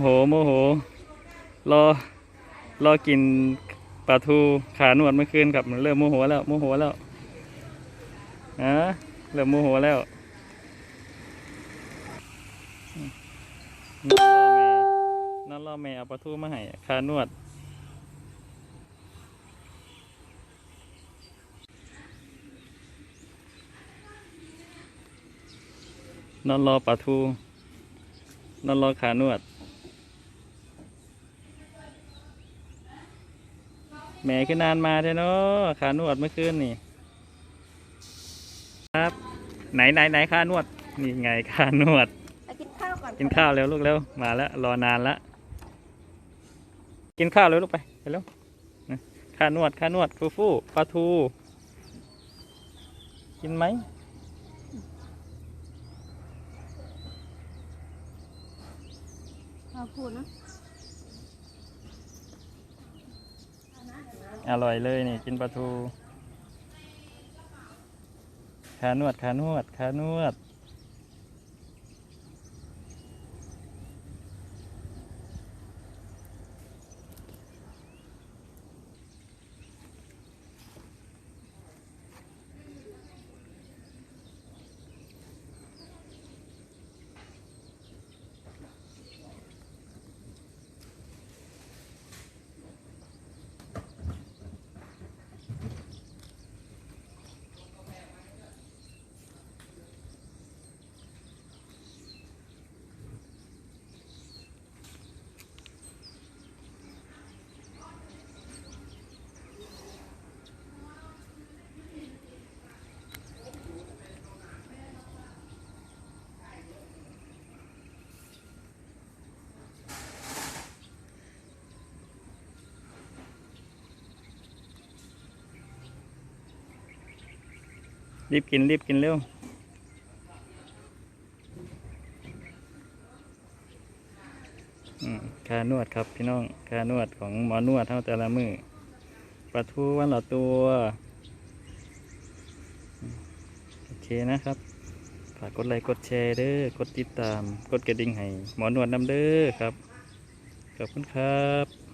โหโมโห รอ รอกินปลาทูขาหนวดเมื่อคืนครับเริ่มโมโหแล้วโมโหแล้วอะเริ่มโมโหแล้วนั่นรอแม่นั่นรอแม่เอาปลาทูมาให้ขาหนวดนอนรอปลาทูนอนรอขานวด แหม่คือนานมาเด้เนาะขานวดเมื่อคืนนี่ครับ ไหนไหนไหนขานวด นี่ไงขานวดไปกินข้าวก่อนกินข้าวเร็วลูกเร็วมาแล้วรอนานละกินข้าวเร็วลูกไปไปเร็วนะขานวดขานวดฟูฟูปลาทู กินไหมเราพูดนะ อร่อยเลยนี่กินปลาทูขานวดขานวดขานวด รีบกินรีบกินเร็วคานวดครับพี่น้องคานวดของหมอนวดเท่าแต่ละมือปลาทูวันละตัว โอเคนะครับ ฝากกดไลค์กดแชร์เด้อกดติดตาม กดกระดิ่งให้หมอนวดน้ำเด้อครับ ขอบคุณครับ